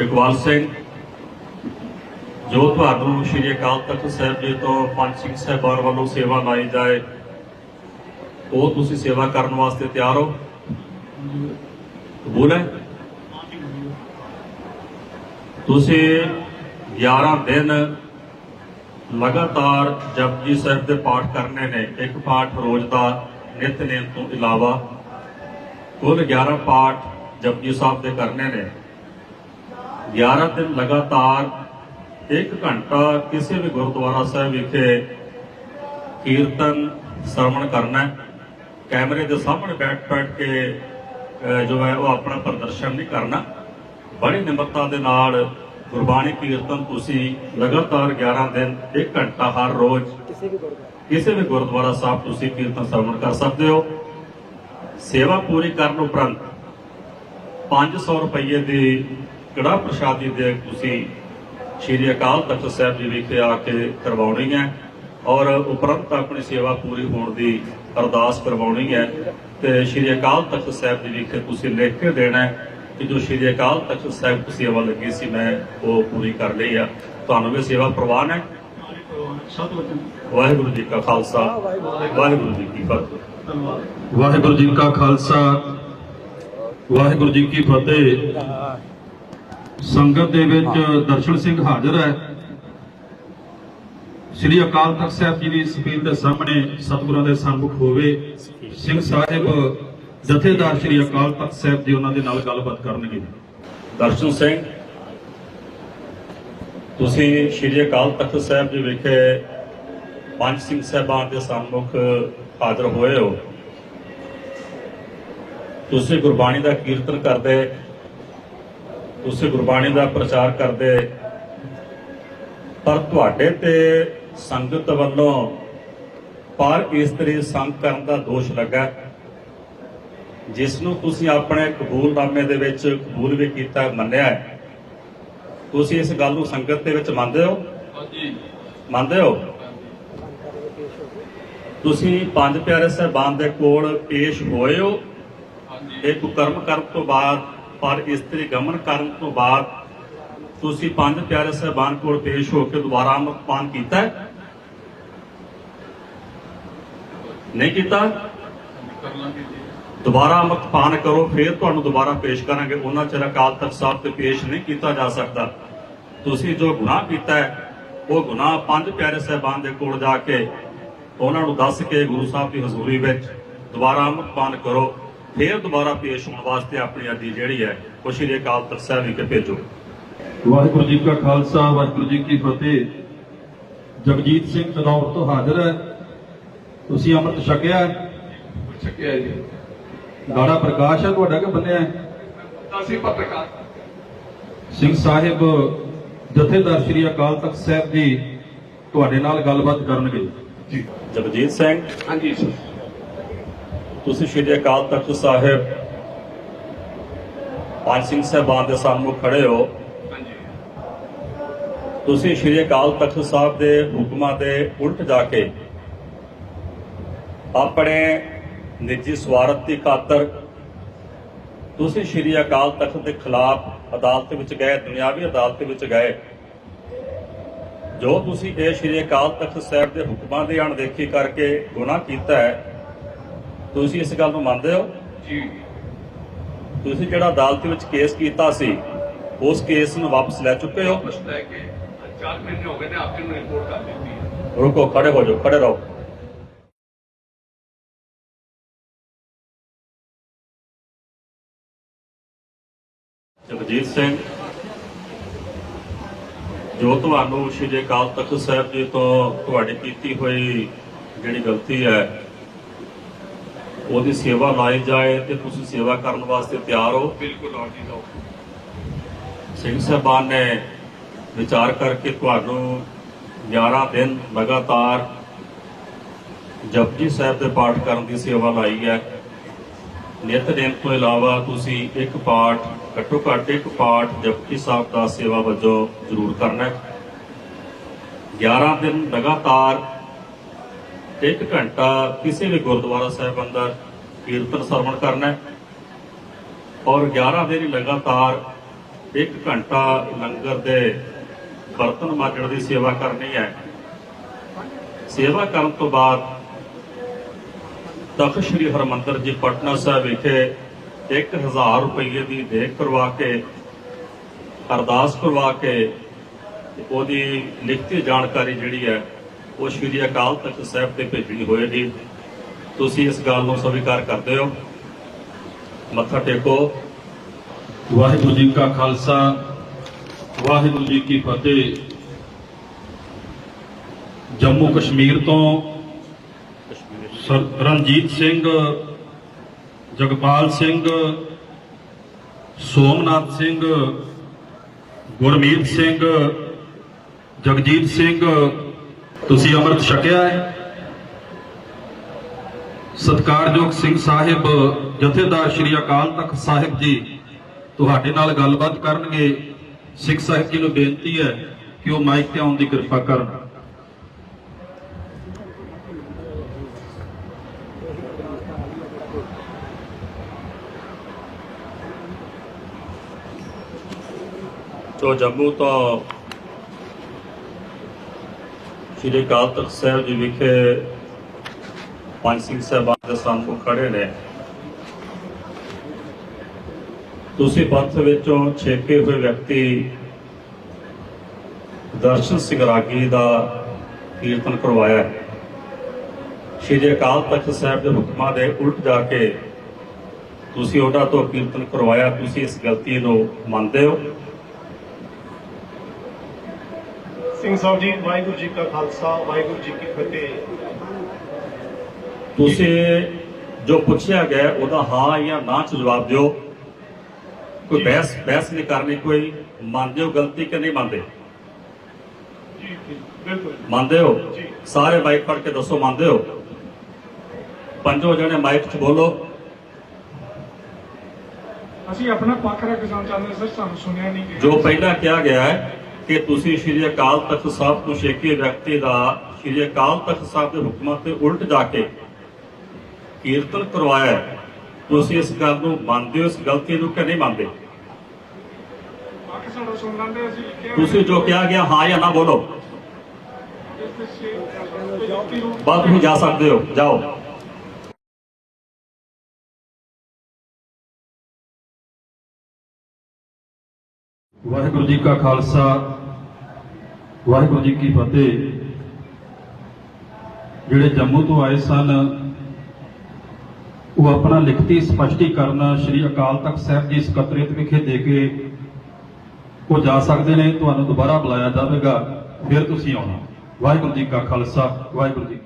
ਇਕਬਾਲ ਸਿੰਘ, ਜੋ ਤੁਹਾਨੂੰ ਸ਼੍ਰੀ ਅਕਾਲ ਤਖਤ ਸਾਹਿਬ ਜੀ ਤੋਂ ਪੰਜ ਸਿੰਘ ਸਾਹਿਬਾਨ ਵੱਲੋਂ ਸੇਵਾ ਲਾਈ ਜਾਏ, ਉਹ ਤੁਸੀਂ ਸੇਵਾ ਕਰਨ ਵਾਸਤੇ ਤਿਆਰ ਹੋ? ਕਬੂਲ ਹੈ? ਤੁਸੀਂ 11 ਦਿਨ ਲਗਾਤਾਰ ਜਪਜੀ ਸਾਹਿਬ ਦੇ ਪਾਠ ਕਰਨੇ ਨੇ, ਇੱਕ ਪਾਠ ਰੋਜ਼ ਦਾ ਨਿਤਨੇਮ ਤੋਂ ਇਲਾਵਾ, ਕੁੱਲ 11 ਪਾਠ ਜਪਜੀ ਸਾਹਿਬ ਦੇ ਕਰਨੇ ਨੇ। 11 ਦਿਨ ਲਗਾਤਾਰ 1 ਘੰਟਾ ਕਿਸੇ ਵੀ ਗੁਰਦੁਆਰਾ ਸਾਹਿਬ ਵਿਖੇ ਕੀਰਤਨ, ਸ਼ਰਵਣ ਕਰਨਾ ਕੈਮਰੇ ਦੇ ਸਾਹਮਣੇ ਬੈਠ ਬੈਠ ਕੇ ਜੋ ਹੈ ਉਹ ਆਪਣਾ ਪ੍ਰਦਰਸ਼ਨ ਨਹੀਂ ਕਰਨਾ। ਬੜੀ ਨਿਮਰਤਾ ਦੇ ਨਾਲ ਗੁਰਬਾਣੀ ਕੀਰਤਨ ਤੁਸੀਂ ਲਗਾਤਾਰ 11 ਦਿਨ 1 ਘੰਟਾ ਹਰ ਰੋਜ਼ ਕਿਸੇ ਵੀ ਗੁਰਦੁਆਰਾ ਸਾਹਿਬ ਤੁਸੀਂ ਕੀਰਤਨ, ਸ਼ਰਵਣ ਕਰ ਸਕਦੇ ਹੋ। ਸੇਵਾ ਪੂਰੀ ਕਰਨ ਉਪਰੰਤ 500 ਰੁਪਏ ਦੀ ਕੜਾ ਪ੍ਰਸ਼ਾਦੀ ਦੇ ਤੁਸੀਂ ਸ਼੍ਰੀ ਅਕਾਲ ਤਖਤ ਸਾਹਿਬ ਜੀ ਵਿਖੇ ਆ ਕੇ ਕਰਵਾਉਣੀ ਹੈ ਔਰ ਉਪਰੰਤ ਆਪਣੀ ਸੇਵਾ ਪੂਰੀ ਹੋਣ ਦੀ ਅਰਦਾਸ ਕਰਵਾਉਣੀ ਹੈ ਤੇ ਸ਼੍ਰੀ ਅਕਾਲ ਤਖਤ ਸਾਹਿਬ ਜੀ ਵਿਖੇ ਤੁਸੀਂ ਲਿਖ ਕੇ ਦੇਣਾ ਹੈ ਕਿ ਜੋ ਸ਼੍ਰੀ ਅਕਾਲ ਤਖਤ ਸਾਹਿਬ ਦੀ ਸੇਵਾ ਲੱਗੀ ਸੀ, ਮੈਂ ਉਹ ਪੂਰੀ ਕਰ ਲਈ ਆ। ਤੁਹਾਨੂੰ ਵੀ ਸੇਵਾ ਪ੍ਰਵਾਨ ਹੈ। ਵਾਹਿਗੁਰੂ ਜੀ ਕਾ ਖਾਲਸਾ, ਵਾਹਿਗੁਰੂ ਜੀ ਕੀ ਫਤਿਹ। ਵਾਹਿਗੁਰੂ ਜੀ ਕਾ ਖਾਲਸਾ, ਵਾਹਿਗੁਰੂ ਜੀ ਕੀ ਫਤਿਹ। ਸੰਗਤ ਦੇ ਵਿੱਚ ਦਰਸ਼ਨ ਸਿੰਘ ਹਾਜ਼ਰ ਹੈ। ਸ੍ਰੀ ਅਕਾਲ ਤਖਤ ਸਾਹਿਬ ਜੀ ਦੀ ਸਕਰੀਨ ਦੇ ਸਾਹਮਣੇ ਸਤਿਗੁਰਾਂ ਦੇ ਸਨਮੁਖ ਹੋਵੇ। ਸਿੰਘ ਸਾਹਿਬ, ਜਥੇਦਾਰ ਸ੍ਰੀ ਅਕਾਲ ਤਖਤ ਸਾਹਿਬ ਜੀ ਉਹਨਾਂ ਦੇ ਨਾਲ ਗੱਲਬਾਤ ਕਰਨਗੇ। ਦਰਸ਼ਨ ਸਿੰਘ, ਤੁਸੀਂ ਸ਼੍ਰੀ ਅਕਾਲ ਤਖਤ ਸਾਹਿਬ ਜੀ ਵਿਖੇ ਪੰਜ ਸਿੰਘ ਸਾਹਿਬਾਨ ਦੇ ਸਨਮੁਖ ਹਾਜ਼ਰ ਹੋਏ ਹੋ। ਤੁਸੀਂ ਗੁਰਬਾਣੀ ਦਾ ਕੀਰਤਨ ਕਰਦੇ ਤੁਸੀਂ ਗੁਰਬਾਣੀ ਦਾ ਪ੍ਰਚਾਰ ਕਰਦੇ ਪਰ ਤੁਹਾਡੇ ਤੇ ਸੰਗਤ ਵੱਲੋਂ ਪਰ ਇਸਤਰੀ ਸੰਗ ਕਰਨ ਦਾ ਦੋਸ਼ ਲੱਗਾ। ਜਿਸ ਨੂੰ ਤੁਸੀਂ ਆਪਣੇ ਕਬੂਲਨਾਮੇ ਦੇ ਵਿੱਚ ਕਬੂਲ ਵੀ ਕੀਤਾ ਮੰਨਿਆ ਤੁਸੀਂ ਇਸ ਗੱਲ ਨੂੰ ਸੰਗਤ ਦੇ ਵਿੱਚ ਮੰਨਦੇ ਹੋ? ਹਾਂਜੀ। ਮੰਨਦੇ ਹੋ? ਤੁਸੀਂ ਪੰਜ ਪਿਆਰੇ ਸਾਹਿਬਾਨ ਦੇ ਕੋਲ ਪੇਸ਼ ਹੋਏ ਹੋ। ਇਹ ਕੁਕਰਮ ਕਰਨ ਤੋਂ ਬਾਅਦ ਪਰ ਇਸਤਰੀ ਗਮਨ ਕਰਨ ਤੋਂ ਬਾਅਦ ਤੁਸੀਂ ਪੰਜ ਪਿਆਰੇ ਸਾਹਿਬਾਨ ਕੋਲ ਪੇਸ਼ ਹੋ ਕੇ ਦੁਬਾਰਾ ਅੰਮ੍ਰਿਤਪਾਨ ਕੀਤਾ ਹੈ? ਨਹੀਂ ਕੀਤਾ? ਦੁਬਾਰਾ ਅੰਮ੍ਰਿਤਪਾਨ ਕਰੋ, ਫਿਰ ਤੁਹਾਨੂੰ ਦੁਬਾਰਾ ਪੇਸ਼ ਕਰਾਂਗੇ। ਉਹਨਾਂ ਚਿਰ ਅਕਾਲ ਤਖਤ ਸਾਹਿਬ ਤੇ ਪੇਸ਼ ਨਹੀਂ ਕੀਤਾ ਜਾ ਸਕਦਾ। ਤੁਸੀਂ ਜੋ ਗੁਨਾਹ ਕੀਤਾ ਹੈ, ਉਹ ਗੁਨਾਹ ਪੰਜ ਪਿਆਰੇ ਸਾਹਿਬਾਨ ਦੇ ਕੋਲ ਜਾ ਕੇ ਉਹਨਾਂ ਨੂੰ ਦੱਸ ਕੇ ਗੁਰੂ ਸਾਹਿਬ ਦੀ ਹਜ਼ੂਰੀ ਵਿੱਚ ਦੁਬਾਰਾ ਅੰਮ੍ਰਿਤਪਾਨ ਕਰੋ। ਫਿਰ ਦੁਬਾਰਾ ਪੇਸ਼ ਹੋਣ ਵਾਸਤੇ ਆਪਣੀ ਅਰਜ਼ੀ ਜਿਹੜੀ ਹੈ ਉਹ ਸ਼੍ਰੀ ਅਕਾਲ ਤਖਤ ਸਾਹਿਬ ਵਿਖੇ ਭੇਜੋ। ਵਾਹਿਗੁਰੂ ਜੀ ਕਾ ਖਾਲਸਾ ਵਾਹਿਗੁਰੂ ਜੀ ਕੀ ਫਤਿਹ। ਜਗਜੀਤ ਸਿੰਘ ਤਨੌਰ ਤੋਂ ਹਾਜ਼ਰ ਹੈ। ਤੁਸੀਂ ਅੰਮ੍ਰਿਤ ਛਕਿਆ? ਛਕਿਆ ਜੀ। ਗਾੜਾ ਪ੍ਰਕਾਸ਼ ਹੈ ਤੁਹਾਡਾ ਕਿ ਬੰਨਿਆ? ਅਸੀਂ ਪੱਤਰਕਾਰ। ਸਿੰਘ ਸਾਹਿਬ ਜਥੇਦਾਰ ਸ੍ਰੀ ਅਕਾਲ ਤਖਤ ਸਾਹਿਬ ਜੀ ਤੁਹਾਡੇ ਨਾਲ ਗੱਲਬਾਤ ਕਰਨਗੇ। ਜੀ। ਜਗਜੀਤ ਸਿੰਘ? ਹਾਂਜੀ ਸਰ। ਤੁਸੀਂ ਸ਼੍ਰੀ ਅਕਾਲ ਤਖਤ ਸਾਹਿਬ ਪੰਜ ਸਿੰਘ ਸਾਹਿਬਾਨ ਦੇ ਸਾਹਮਣੇ ਖੜੇ ਹੋ। ਹਾਂਜੀ। ਤੁਸੀਂ ਸ਼੍ਰੀ ਅਕਾਲ ਤਖਤ ਸਾਹਿਬ ਦੇ ਹੁਕਮਾਂ ਦੇ ਉਲਟ ਜਾ ਕੇ ਆਪਣੇ ਨਿੱਜੀ ਸਵਾਰਥ ਦੀ ਖਾਤਰ ਤੁਸੀਂ ਸ਼੍ਰੀ ਅਕਾਲ ਤਖਤ ਦੇ ਖਿਲਾਫ ਅਦਾਲਤ ਵਿੱਚ ਗਏ ਦੁਨਿਆਵੀ ਅਦਾਲਤ ਵਿੱਚ ਗਏ। ਜੋ ਤੁਸੀਂ ਇਹ ਸ਼੍ਰੀ ਅਕਾਲ ਤਖਤ ਸਾਹਿਬ ਦੇ ਹੁਕਮਾਂ ਦੀ ਅਣਦੇਖੀ ਕਰਕੇ ਗੁਨਾਹ ਕੀਤਾ ਹੈ ਤੁਸੀਂ ਇਸ ਗੱਲ ਨੂੰ ਮੰਨਦੇ ਹੋ? ਜੀ। ਤੁਸੀਂ ਜਿਹੜਾ ਅਦਾਲਤ ਵਿੱਚ ਕੇਸ ਕੀਤਾ ਸੀ ਉਸ ਕੇਸ ਨੂੰ ਵਾਪਸ ਲੈ ਚੁੱਕੇ ਹੋ? ਵਾਪਸ ਲੈ ਕੇ 4 ਮਹੀਨੇ ਹੋ ਗਏ ਨੇ ਆਪਕੇ ਨੂੰ ਰਿਪੋਰਟ ਕਰ ਦਿੱਤੀ ਹੈ। ਰੁਕੋ ਖੜੇ ਹੋ ਜਾਓ ਖੜੇ ਰਹੋ। ਜਗਜੀਤ ਸਿੰਘ ਜੋ ਤੁਹਾਨੂੰ ਸ਼੍ਰੀ ਅਕਾਲ ਤਖਤ ਸਾਹਿਬ ਜੀ ਤੋਂ ਤੁਹਾਡੀ ਕੀਤੀ ਹੋਈ ਜਿਹੜੀ ਗਲਤੀ ਹੈ ਉਹਦੀ ਸੇਵਾ ਲਾਈ ਜਾਏ ਤੇ ਤੁਸੀਂ ਸੇਵਾ ਕਰਨ ਵਾਸਤੇ ਤਿਆਰ ਹੋ। ਬਿਲਕੁਲ ਆਉ ਜੀ ਲਓ ਸਿੰਘ ਸਾਹਿਬਾਨ ਨੇ ਵਿਚਾਰ ਕਰਕੇ ਤੁਹਾਨੂੰ 11 ਦਿਨ ਲਗਾਤਾਰ ਜਪਜੀ ਸਾਹਿਬ ਦੇ ਪਾਠ ਕਰਨ ਦੀ ਸੇਵਾ ਲਾਈ ਹੈ। ਨਿਤਨੇਮ ਤੋਂ ਇਲਾਵਾ ਤੁਸੀਂ ਇੱਕ ਪਾਠ ਘੱਟੋ ਘੱਟ ਇੱਕ ਪਾਠ ਜਪਜੀ ਸਾਹਿਬ ਦਾ ਸੇਵਾ ਵਜੋਂ ਜ਼ਰੂਰ ਕਰਨਾ ਹੈ। 11 ਦਿਨ ਲਗਾਤਾਰ ਇੱਕ ਘੰਟਾ ਕਿਸੇ ਵੀ ਗੁਰਦੁਆਰਾ ਸਾਹਿਬ ਅੰਦਰ ਕੀਰਤਨ ਸਰਵਣ ਕਰਨਾ ਔਰ 11 ਦਿਨ ਲਗਾਤਾਰ ਇੱਕ ਘੰਟਾ ਲੰਗਰ ਦੇ ਬਰਤਨ ਮਾਜਣ ਦੀ ਸੇਵਾ ਕਰਨੀ ਹੈ। ਸੇਵਾ ਕਰਨ ਤੋਂ ਬਾਅਦ ਤਖਤ ਸ੍ਰੀ ਹਰਮੰਦਰ ਜੀ ਪਟਨਾ ਸਾਹਿਬ ਵਿਖੇ 1000 ਰੁਪਏ ਦੀ ਦੇਖ ਕਰਵਾ ਕੇ, ਅਰਦਾਸ ਕਰਵਾ ਕੇ, ਉਹਦੀ ਲਿਖਤੀ ਜਾਣਕਾਰੀ ਜਿਹੜੀ ਹੈ ਉਹ ਸ੍ਰੀ ਅਕਾਲ ਤਖਤ ਸਾਹਿਬ ਤੇ ਭੇਜਣੀ ਹੋਏਗੀ ਤੁਸੀਂ ਇਸ ਗੱਲ ਨੂੰ ਸਵੀਕਾਰ ਕਰਦੇ ਹੋ। ਮੱਥਾ ਟੇਕੋ। ਵਾਹਿਗੁਰੂ ਜੀ ਕਾ ਖਾਲਸਾ, ਵਾਹਿਗੁਰੂ ਜੀ ਕੀ ਫਤਿਹ। ਜੰਮੂ ਕਸ਼ਮੀਰ ਤੋਂ ਰਣਜੀਤ ਸਿੰਘ, ਜਗਪਾਲ ਸਿੰਘ, ਸੋਮਨਾਥ ਸਿੰਘ, ਗੁਰਮੀਤ ਸਿੰਘ, ਜਗਜੀਤ ਸਿੰਘ ਤੁਸੀਂ ਅੰਮ੍ਰਿਤ ਛਕਿਆ ਹੈ। ਸਤਕਾਰਯੋਗ ਸਿੰਘ ਸਾਹਿਬ, ਜਥੇਦਾਰ ਸ਼੍ਰੀ ਅਕਾਲ ਤਖਤ ਸਾਹਿਬ ਜੀ, ਤੁਹਾਡੇ ਨਾਲ ਗੱਲਬਾਤ ਕਰਨਗੇ। ਸਿੱਖ ਸਾਹਿਬ ਜੀ ਨੂੰ ਬੇਨਤੀ ਹੈ ਕਿ ਉਹ ਮਾਈਕ ਤੇ ਆਉਣ ਦੀ ਕਿਰਪਾ ਕਰਨ। ਜੋ ਜੰਮੂ ਤੋਂ ਸ਼੍ਰੀ ਅਕਾਲ ਤਖਤ ਸਾਹਿਬ ਜੀ ਵਿਖੇ ਪੰਜ ਸਿੰਘ ਸਾਹਿਬਾਨ ਦੇ ਸਾਹਮਣੇ ਖੜੇ ਨੇ। ਤੁਸੀਂ ਪੰਥ ਵਿੱਚੋਂ ਛੇਕੇ ਹੋਏ ਵਿਅਕਤੀ ਦਰਸ਼ਨ ਸਿੰਘ ਰਾਗੀ ਦਾ ਕੀਰਤਨ ਕਰਵਾਇਆ ਸ਼੍ਰੀ ਅਕਾਲ ਤਖਤ ਸਾਹਿਬ ਦੇ ਹੁਕਮਾਂ ਦੇ ਉਲਟ ਜਾ ਕੇ ਤੁਸੀਂ ਉਹਨਾਂ ਤੋਂ ਕੀਰਤਨ ਕਰਵਾਇਆ, ਤੁਸੀਂ ਇਸ ਗਲਤੀ ਨੂੰ ਮੰਨਦੇ ਹੋ। ਸਿੰਘ ਸਾਹਿਬ ਜੀ ਵਾਹਿਗੁਰੂ ਜੀ ਕਾ ਖਾਲਸਾ ਵਾਹਿਗੁਰੂ ਜੀ ਕੀ ਫਤਿਹ। ਤੁਸੀਂ ਜੋ ਪੁੱਛਿਆ ਗਿਆ ਉਹਦਾ ਹਾਂ ਜਾਂ ਨਾ ਚ ਜਵਾਬ ਦਿਓ। ਕੋਈ ਬਹਿਸ ਬਹਿਸ ਨਹੀਂ ਕਰਨੀ ਕੋਈ ਮੰਨਦੇ ਹੋ ਗਲਤੀ ਕਿ ਨਹੀਂ ਮੰਨਦੇ? ਜੀ ਜੀ ਬਿਲਕੁਲ ਮੰਨਦੇ ਹੋ। ਸਾਰੇ ਮਾਈਕ ਫੜ ਕੇ ਦੱਸੋ ਮੰਨਦੇ ਹੋ? ਪੰਜੋ ਜਣੇ ਮਾਈਕ 'ਚ ਬੋਲੋ। ਅਸੀਂ ਆਪਣਾ ਪੱਖ ਰੱਖਣਾ ਚਾਹੁੰਦੇ ਸਰ ਸਾਨੂੰ ਸੁਣਿਆ ਨਹੀਂ ਗਿਆ। ਜੋ ਪਹਿਲਾਂ ਕਿਹਾ ਗਿਆ ਹੈ ਕਿ ਤੁਸੀਂ ਸ਼੍ਰੀ ਅਕਾਲ ਤਖਤ ਸਾਹਿਬ ਤੋਂ ਛੇਕੇ ਵਿਅਕਤੀ ਦਾ ਸ਼੍ਰੀ ਅਕਾਲ ਤਖਤ ਸਾਹਿਬ ਦੇ ਹੁਕਮਾਂ ਤੇ ਉਲਟ ਜਾ ਕੇ ਕੀਰਤਨ ਕਰਵਾਇਆ। ਤੁਸੀਂ ਇਸ ਗੱਲ ਨੂੰ ਮੰਨਦੇ ਹੋ ਇਸ ਗਲਤੀ ਨੂੰ ਕਿ ਨਹੀਂ ਮੰਨਦੇ? ਤੁਸੀਂ ਜੋ ਕਿਹਾ ਗਿਆ ਹਾਂ ਜਾਂ ਨਾ ਬੋਲੋ। ਇਸ ਤੇ ਸੇ- ਕੋਈ ਵਿਅਕਤੀ ਨੂੰ- ਬਾਅਦ ਤੁਸੀਂ ਜਾ ਸਕਦੇ ਹੋ ਜਾਓ। ਵਾਹਿਗੁਰੂ ਜੀ ਕਾ ਖਾਲਸਾ ਵਾਹਿਗੁਰੂ ਜੀ ਕੀ ਫਤਿਹ। ਜਿਹੜੇ ਜੰਮੂ ਤੋਂ ਆਏ ਸਨ, ਉਹ ਆਪਣਾ ਲਿਖਤੀ ਸਪਸ਼ਟੀਕਰਨ ਸ੍ਰੀ ਅਕਾਲ ਤਖਤ ਸਾਹਿਬ ਜੀ ਸਕੱਤਰੇਤ ਵਿਖੇ ਦੇ ਕੇ ਉਹ ਜਾ ਸਕਦੇ ਨੇ। ਤੁਹਾਨੂੰ ਦੁਬਾਰਾ ਬੁਲਾਇਆ ਜਾਵੇਗਾ। ਫਿਰ ਤੁਸੀਂ ਆਉਣਾ। ਵਾਹਿਗੁਰੂ ਜੀ ਕਾ ਖਾਲਸਾ, ਵਾਹਿਗੁਰੂ ਜੀ